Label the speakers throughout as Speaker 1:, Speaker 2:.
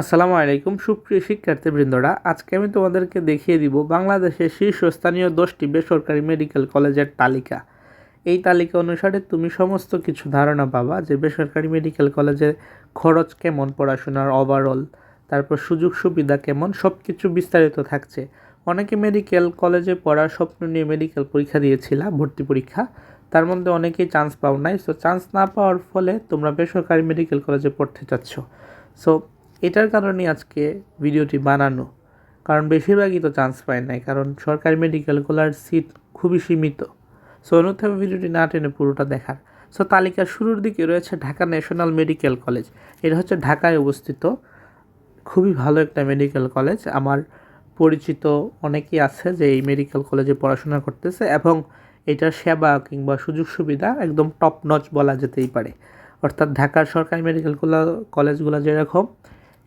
Speaker 1: আসসালামু আলাইকুম, সুপ্রিয় শিক্ষার্থীবৃন্দরা। আজকে আমি তোমাদেরকে দেখিয়ে দিব বাংলাদেশের শীর্ষস্থানীয় দশটি বেসরকারি মেডিকেল কলেজের তালিকা। এই তালিকা অনুসারে তুমি সমস্ত কিছু ধারণা পাবা যে বেসরকারি মেডিকেল কলেজে খরচ কেমন, পড়াশোনার ওভারঅল তারপর সুযোগ সুবিধা কেমন সব কিছু বিস্তারিত থাকছে। অনেকে মেডিকেল কলেজে পড়ার স্বপ্ন নিয়ে মেডিকেল পরীক্ষা দিয়েছিলা, ভর্তি পরীক্ষা। তার মধ্যে অনেকেই চান্স পাও নাই। সো চান্স না পাওয়ার ফলে তোমরা বেসরকারি মেডিকেল কলেজে পড়তে চাচ্ছ। সো এটার কারণে আজকে ভিডিওটি বানানো। কারণ বেশিরভাগই তো চান্স পায় নাই, কারণ সরকারি মেডিকেল মেডিকেলগুলোর সিট খুবই সীমিত। সো অনুথাবে ভিডিওটি না টেনে পুরোটা দেখার। সো তালিকার শুরুর দিকে রয়েছে ঢাকা ন্যাশনাল মেডিকেল কলেজ এটা হচ্ছে ঢাকায় অবস্থিত। খুবই ভালো একটা মেডিকেল কলেজ আমার পরিচিত অনেকেই আছে যে এই মেডিকেল কলেজে পড়াশোনা করতেছে এবং এটার সেবা কিংবা সুযোগ সুবিধা একদম টপ নচ বলা যেতেই পারে। অর্থাৎ ঢাকার সরকারি মেডিকেলগুলো কলেজগুলো যেরকম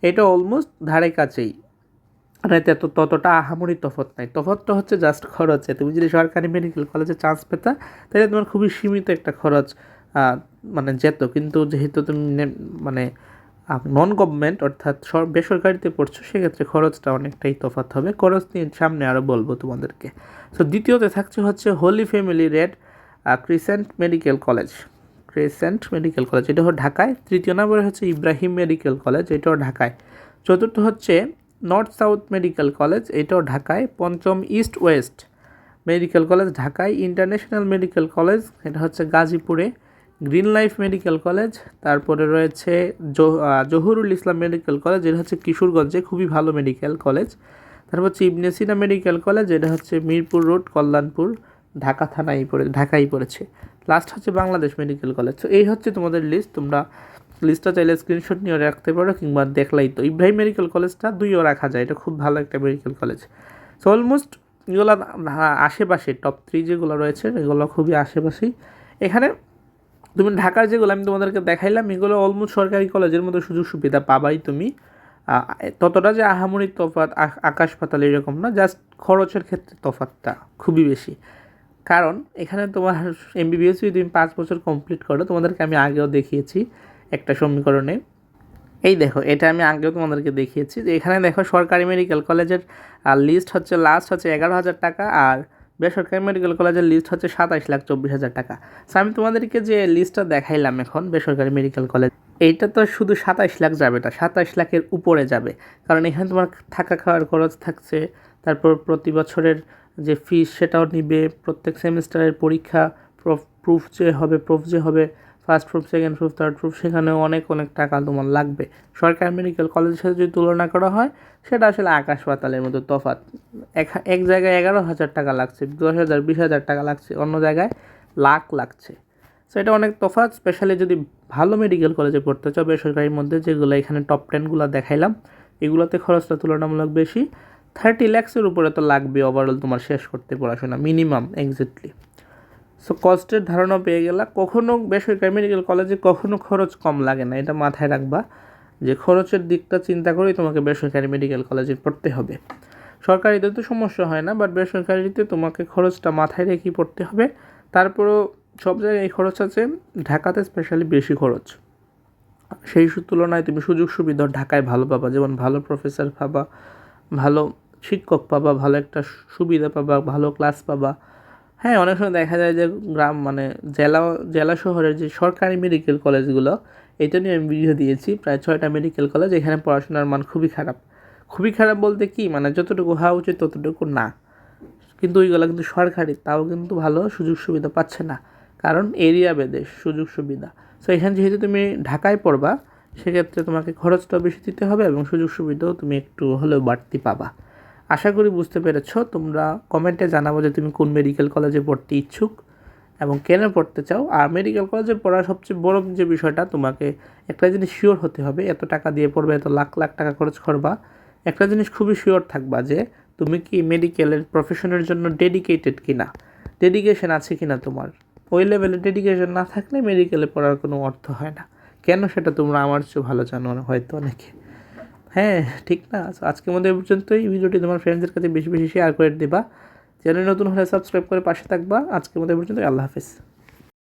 Speaker 1: এটা অলমোস্ট ধারে কাছেই। মানে এত ততটা আহামরি তফাৎ নাই। তফাৎটা হচ্ছে জাস্ট খরচে। তুমি যদি সরকারি মেডিকেল কলেজে চান্স পেতা তাহলে তোমার খুবই সীমিত একটা খরচ মানে যেত। কিন্তু যেহেতু তুমি মানে নন গভর্নমেন্ট অর্থাৎ বেসরকারিতে পড়ছো, সেক্ষেত্রে খরচটা অনেকটাই তফাৎ হবে। খরচ নিয়ে সামনে আরও বলব তোমাদেরকে। তো দ্বিতীয়তে থাকছে হচ্ছে holy family red crescent medical college crescent medical college এটা হলো ঢাকায়। তৃতীয় নম্বরে হচ্ছে ইব্রাহিম মেডিকেল কলেজ এটাও ঢাকায়। চতুর্থ হচ্ছে নর্থ সাউথ মেডিকেল কলেজ এটাও ঢাকায়। পঞ্চম ইস্ট ওয়েস্ট মেডিকেল কলেজ ঢাকায়। ইন্টারন্যাশনাল মেডিকেল কলেজ এটা হচ্ছে গাজীপুরে। গ্রিন লাইফ মেডিকেল কলেজ তারপরে রয়েছে জহুরুল ইসলাম মেডিকেল কলেজ এটা হচ্ছে কিশোরগঞ্জে, খুবই ভালো মেডিকেল কলেজ তারপর হচ্ছে ইবনেসিনা মেডিকেল কলেজ এটা হচ্ছে মিরপুর রোড কল্যাণপুর, ঢাকা থানায় পড়ে, ঢাকায় পড়েছে। লাস্ট হচ্ছে বাংলাদেশ মেডিকেল কলেজ তো এই হচ্ছে তোমাদের লিস্ট তোমরা লিস্টটা চাইলে স্ক্রিনশট নিয়ে রাখতে পারো কিংবা দেখলাই তো। ইব্রাহিম মেডিকেল কলেজটা দুইও রাখা যায়। এটা খুব ভালো একটা মেডিকেল কলেজ সো অলমোস্ট এগুলো আশেপাশে টপ থ্রি যেগুলো রয়েছে, এগুলো খুবই আশেপাশেই। এখানে তুমি ঢাকার যেগুলো আমি তোমাদেরকে দেখাইলাম, এগুলো অলমোস্ট সরকারি কলেজের মতো সুযোগ সুবিধা পাবাই তুমি। ততটা যে আহামরি তফাত আকাশ পাতাল এরকম না জাস্ট খরচের ক্ষেত্রে তফাতটা খুবই বেশি। কারণ এখানে তোমার এমবিবিএস যদি তুমি পাঁচ বছর কমপ্লিট করো, তোমাদেরকে আমি আগেও দেখিয়েছি একটা সমীকরণে। এই দেখো, এটা আমি আগেও তোমাদেরকে দেখিয়েছি যে এখানে দেখো সরকারি মেডিকেল কলেজের লিস্ট হচ্ছে লাস্ট হচ্ছে এগারো হাজার টাকা আর বেসরকারি মেডিকেল কলেজের লিস্ট হচ্ছে সাতাশ লাখ চব্বিশ হাজার টাকা। সো আমি তোমাদেরকে যে লিস্টটা দেখাইলাম এখন বেসরকারি মেডিকেল কলেজ এইটা তো শুধু সাতাশ লাখ যাবে না সাতাশ লাখের উপরে যাবে। কারণ এখানে তোমার থাকা খাওয়ার খরচ থাকছে, তারপর প্রতি বছরের যে ফিস সেটাও নিবে, প্রত্যেক সেমিস্টারের পরীক্ষা প্রুফ যে হবে প্রুফ যে হবে first proof second proof third proof সেখানেও অনেক অনেক টাকা তোমার লাগবে। সরকারি মেডিকেল কলেজের সাথে যদি তুলনা করা হয়, সেটা আসলে আকাশ পাতালের মতো তফাৎ। এক এক জায়গায় এগারো হাজার টাকা লাগছে, দশ হাজার, বিশ হাজার টাকা লাগছে, অন্য জায়গায় লাখ লাগছে। সো এটা অনেক তফাৎ স্পেশালি যদি ভালো মেডিকেল কলেজে পড়তে চাও, বেসরকারির মধ্যে যেগুলো এখানে টপ টেনগুলো দেখাইলাম, এগুলোতে খরচটা তুলনামূলক বেশি। থার্টি ল্যাক্সের উপরে তো লাগবে ওভারঅল তোমার শেষ করতে পড়াশোনা মিনিমাম এক্স্যাক্টলি সো কস্টের ধারণা পেয়ে গেলা। কখনও বেসরকারি মেডিকেল কলেজে কখনও খরচ কম লাগে না, এটা মাথায় রাখবা। যে খরচের দিকটা চিন্তা করেই তোমাকে বেসরকারি মেডিকেল কলেজে পড়তে হবে। সরকারিতে তো সমস্যা হয় না বাট বেসরকারিতে তোমাকে খরচটা মাথায় রেখেই পড়তে হবে। তারপরেও সব জায়গায় খরচ আছে, ঢাকাতে স্পেশালি বেশি খরচ। সেই তুলনায় তুমি সুযোগ সুবিধা ঢাকায় ভালো পাবা, যেমন ভালো প্রফেসর পাবা, ভালো শিক্ষক পাবা, ভালো একটা সুবিধা পাবা, ভালো ক্লাস পাবা। হ্যাঁ অনেক সময় দেখা যায় যে গ্রাম মানে জেলা জেলা শহরের যে সরকারি মেডিকেল কলেজগুলো এটা নিয়ে আমি ভিডিও দিয়েছি। প্রায় ছয়টা মেডিকেল কলেজ এখানে পড়াশোনার মান খুবই খারাপ। খুবই খারাপ বলতে কি মানে যতটুকু হওয়া উচিত ততটুকু না। কিন্তু ওইগুলো কিন্তু সরকারি, তাও কিন্তু ভালো সুযোগ সুবিধা পাচ্ছে না। কারণ এরিয়া বেদে সুযোগ সুবিধা। সো এখানে যেহেতু তুমি ঢাকায় পড়বা, সেক্ষেত্রে তোমাকে খরচটা বেশি দিতে হবে এবং সুযোগ সুবিধাও তুমি একটু হলেও বাড়তি পাবা। আশা করি বুঝতে পেরেছ, তোমরা কমেন্টে জানাব যে তুমি কোন মেডিকেল কলেজে পড়তে ইচ্ছুক এবং কেন পড়তে চাও। আর মেডিকেল কলেজে পড়ার সবচেয়ে বড় যে বিষয়টা, তোমাকে একটা জিনিস শিওর হতে হবে, এত টাকা দিয়ে পড়বে, এত লাখ লাখ টাকা খরচ করবা, একটা জিনিস খুবই শিওর থাকবা যে তুমি কি মেডিকেলের প্রফেশনের জন্য ডেডিকেটেড কিনা ডেডিকেশন আছে কিনা তোমার। ওই লেভেলে ডেডিকেশন না থাকলে মেডিকেলে পড়ার কোনো অর্থ হয় না। কেন সেটা তোমরা আমার চেয়ে ভালো জানো হয়তো অনেকে। হ্যাঁ ঠিক না। আজকের মধ্যে পর্যন্তই। ভিডিওটি তোমার ফ্রেন্ডসদের কাছে বেশি বেশি শেয়ার করে দেবা। চ্যানেল নতুন হলে সাবস্ক্রাইব করে পাশে থাকবা। আজকের মধ্যে পর্যন্ত আল্লাহ হাফিজ।